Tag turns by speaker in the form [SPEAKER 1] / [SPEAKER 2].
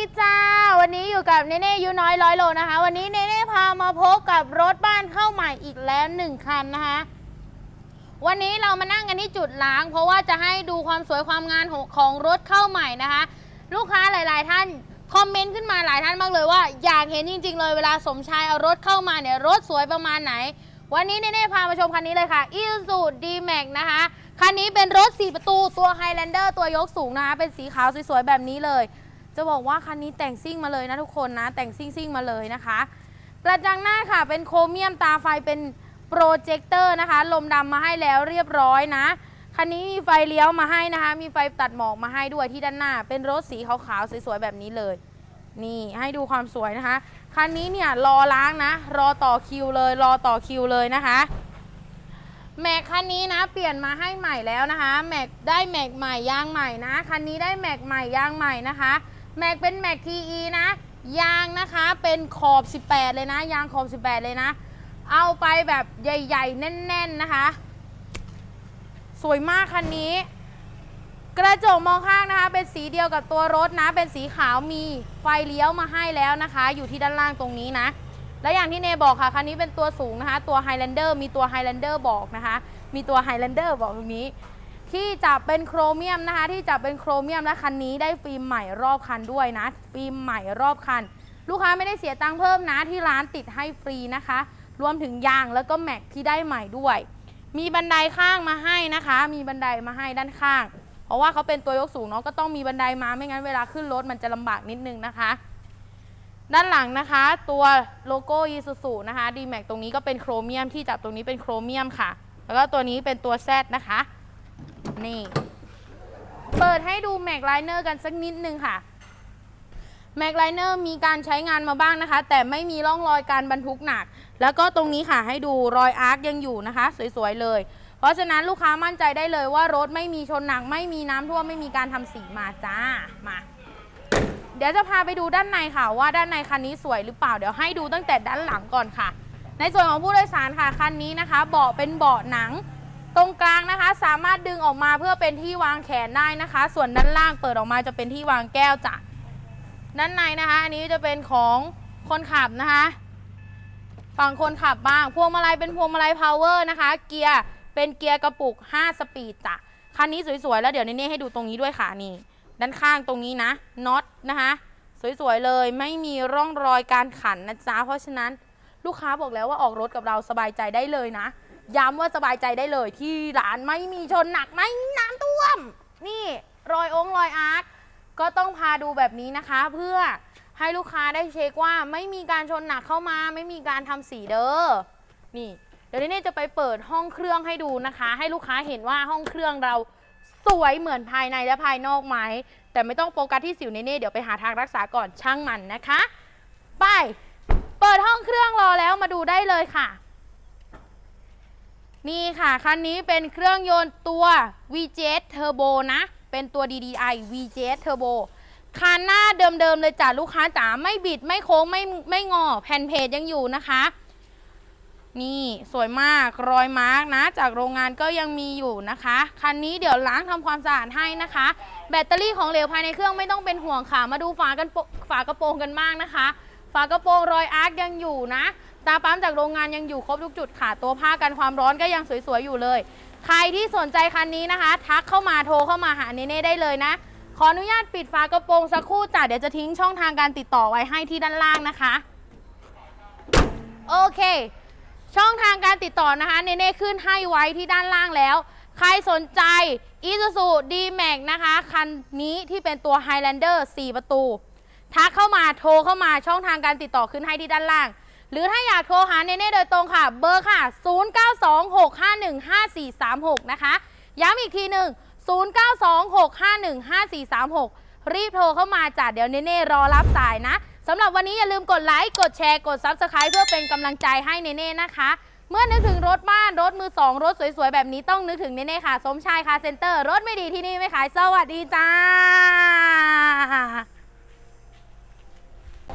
[SPEAKER 1] ดีจ้า วันนี้อยู่กับเนเน่ยูน้อยร้อยโลนะคะ วันนี้เนเน่พามาพบกับรถบ้านเข้าใหม่อีกแล้วหนึ่งคันนะคะ วันนี้เรามานั่งกันที่จุดล้าง เพราะว่าจะให้ดูความสวยความงามของของรถเข้าใหม่นะคะ ลูกค้าหลาย ๆ ท่านคอมเมนต์ขึ้นมาหลายท่านมากเลยว่าอยากเห็นจริง ๆ เลยเวลาสมชายเอารถเข้ามาเนี่ยรถสวยประมาณไหน วันนี้เน่พามาชมคันนี้เลยค่ะ i s u D-Max นะคะคันนี้เป็นรถ 4 ประตูตัว Highlander ตัวยกสูงนะคะเป็นสีขาวสวยๆแบบนี้เลย จะบอกว่าคันนี้แต่งซิ่งมาเลยนะทุกคนนะ แต่งซิ่งๆมาเลยนะคะกระจังหน้าค่ะเป็นโครเมียมตาไฟเป็นโปรเจคเตอร์นะคะ ลมดำมาให้แล้วเรียบร้อยนะคันนี้มีไฟเลี้ยวมาให้นะคะ มีไฟตัดหมอกมาให้ด้วยที่ด้านหน้า เป็นรถสีขาวๆสวยๆแบบนี้เลย นี่ให้ดูความสวยนะคะคันนี้เนี่ยรอล้างนะ รอต่อคิวเลย รอต่อคิวเลยนะคะแม็กคันนี้นะ เปลี่ยนมาให้ใหม่แล้วนะคะ แม็กได้แม็กใหม่ยางใหม่นะคันนี้ได้แม็กใหม่ยางใหม่นะคะ แม็กเป็นแม็ก TE นะ ยางนะคะเป็นขอบ 18 เลยนะ ยางขอบ 18 เลยนะ เอาไปแบบใหญ่ ๆ แน่น ๆ นะคะ สวยมากคันนี้ กระจกมองข้างนะคะ เป็นสีเดียวกับตัวรถนะ เป็นสีขาวมีไฟเลี้ยวมาให้แล้วนะคะ อยู่ที่ด้านล่างตรงนี้นะ และอย่างที่เนบอกค่ะ คันนี้เป็นตัวสูงนะคะ ตัว Highlander มีตัว Highlander บอกนะคะ มีตัว Highlander บอกตรงนี้ ที่จะเป็นโครเมียมนะคะที่จะเป็นโครเมียมและคันนี้ได้ฟิล์มใหม่รอบคันด้วยนะ ฟิล์มใหม่รอบคัน ลูกค้าไม่ได้เสียตังค์เพิ่มนะที่ร้านติดให้ฟรีนะคะ รวมถึงยางแล้วก็แม็กที่ได้ใหม่ด้วย มีบันไดข้างมาให้นะคะ มีบันไดมาให้ด้านข้าง เพราะว่าเขาเป็นตัวยกสูงเนาะก็ต้องมีบันไดมาไม่งั้นเวลาขึ้นรถมันจะลำบากนิดนึงนะคะ ด้านหลังนะคะ ตัวโลโก้ยีซูซูนะคะ d m a x ตรงนี้ก็เป็นโครเมียมที่จับตรงนี้เป็นโครเมียมค่ะ แล้วก็ตัวนี้เป็นตัว Z นะคะ นี่ เปิดให้ดูแม็กไลเนอร์กันสักนิดนึงค่ะแม็กไลเนอร์มีการใช้งานมาบ้างนะคะ แต่ไม่มีร่องรอยการบรรทุกหนัก แล้วก็ตรงนี้ค่ะให้ดูรอยอาร์คยังอยู่นะคะ สวยๆเลย เพราะฉะนั้นลูกค้ามั่นใจได้เลยว่ารถไม่มีชนหนัก ไม่มีน้ำท่วมไม่มีการทำสีมาจ้ามา เดี๋ยวจะพาไปดูด้านในค่ะ ว่าด้านในคันนี้สวยหรือเปล่าเดี๋ยวให้ดูตั้งแต่ด้านหลังก่อนค่ะ ในส่วนของผู้โดยสารค่ะคันนี้นะคะ เบาะเป็นเบาะหนัง ตรงกลางนะคะสามารถดึงออกมาเพื่อเป็นที่วางแขนได้นะคะ ส่วนด้านล่างเปิดออกมาจะเป็นที่วางแก้วจ้ะด้านในนะคะ อันนี้จะเป็นของคนขับนะคะ ฝั่งคนขับบ้าง พวงมาลัยเป็นพวงมาลัยพาวเวอร์นะคะ เกียร์เป็นเกียร์กระปุก 5 สปีดจ้ะคันนี้สวยๆ แล้วเดี๋ยวเนเน่ให้ดูตรงนี้ด้วยค่ะนี่ ด้านข้างตรงนี้นะน็อตนะคะ สวยๆ เลยไม่มีร่องรอยการขันนะจ๊ะเพราะฉะนั้นลูกค้าบอกแล้วว่าออกรถกับเราสบายใจได้เลยนะ ย้ำว่าสบายใจได้เลยที่ร้านไม่มีชนหนักไม่น้ำท่วม นี่รอยองค์รอยอาร์คก็ต้องพาดูแบบนี้นะคะ เพื่อให้ลูกค้าได้เช็คว่าไม่มีการชนหนักเข้ามา ไม่มีการทำสีเด้อนี่เดี๋ยวนี้จะไปเปิดห้องเครื่องให้ดูนะคะ ให้ลูกค้าเห็นว่าห้องเครื่องเราสวยเหมือนภายในและภายนอกไหม แต่ไม่ต้องโฟกัสที่สิวเน่เดี๋ยวไปหาทางรักษาก่อนช่างมันนะคะ ไป เปิดห้องเครื่องรอแล้วมาดูได้เลยค่ะ นี่ค่ะคันนี้เป็นเครื่องยนต์ตัว VJ Turbo นะ เป็นตัว DDI VJ Turbo คันหน้าเดิมๆเลยจ้ะลูกค้าจ๋าไม่บิดไม่โค้งไม่ไม่งอ แผ่นเพจยังอยู่นะคะ นี่สวยมากรอยมาร์กนะ จากโรงงานก็ยังมีอยู่นะคะ คันนี้เดี๋ยวล้างทำความสะอาดให้นะคะ แบตเตอรี่ของเหลวภายในเครื่องไม่ต้องเป็นห่วงค่ะ มาดูฝากันฝากระโปรงกันบ้างนะคะ ฝากระโปรงรอยอาร์คยังอยู่นะ ตาปั๊มจากโรงงานยังอยู่ครบทุกจุดค่ะ ตัวผ้ากันความร้อนก็ยังสวยๆอยู่เลย ใครที่สนใจคันนี้นะคะ ทักเข้ามาโทรเข้ามาหาเนเน่ได้เลยนะ ขออนุญาตปิดฝากระโปรงสักครู่จ้ะเดี๋ยวจะทิ้งช่องทางการติดต่อไว้ให้ที่ด้านล่างนะคะ โอเค ช่องทางการติดต่อนะคะเนเน่ขึ้นให้ไว้ที่ด้านล่างแล้ว ใครสนใจ Isuzu D-Max นะคะคันนี้ที่เป็นตัว Highlander 4 ประตู ทักเข้ามาโทรเข้ามาช่องทางการติดต่อขึ้นให้ที่ด้านล่าง หรือถ้าอยากโทรหาเนเน่โดยตรงค่ะ เบอร์ค่ะ 0926515436 นะคะ ย้ำอีกทีหนึ่ง0926515436 รีบโทรเข้ามาจ้ะเดี๋ยวเนเน่รอรับสายนะสำหรับวันนี้อย่าลืมกดไลค์ กดแชร์ กด Subscribe เพื่อเป็นกำลังใจให้เนเน่นะคะ เมื่อนึกถึงรถบ้าน รถมือสอง รถสวยๆ แบบนี้ต้องนึกถึงเนเน่ค่ะ สมชายคาเซ็นเตอร์ รถไม่ดีที่นี่ไม่ขาย สวัสดีจ้า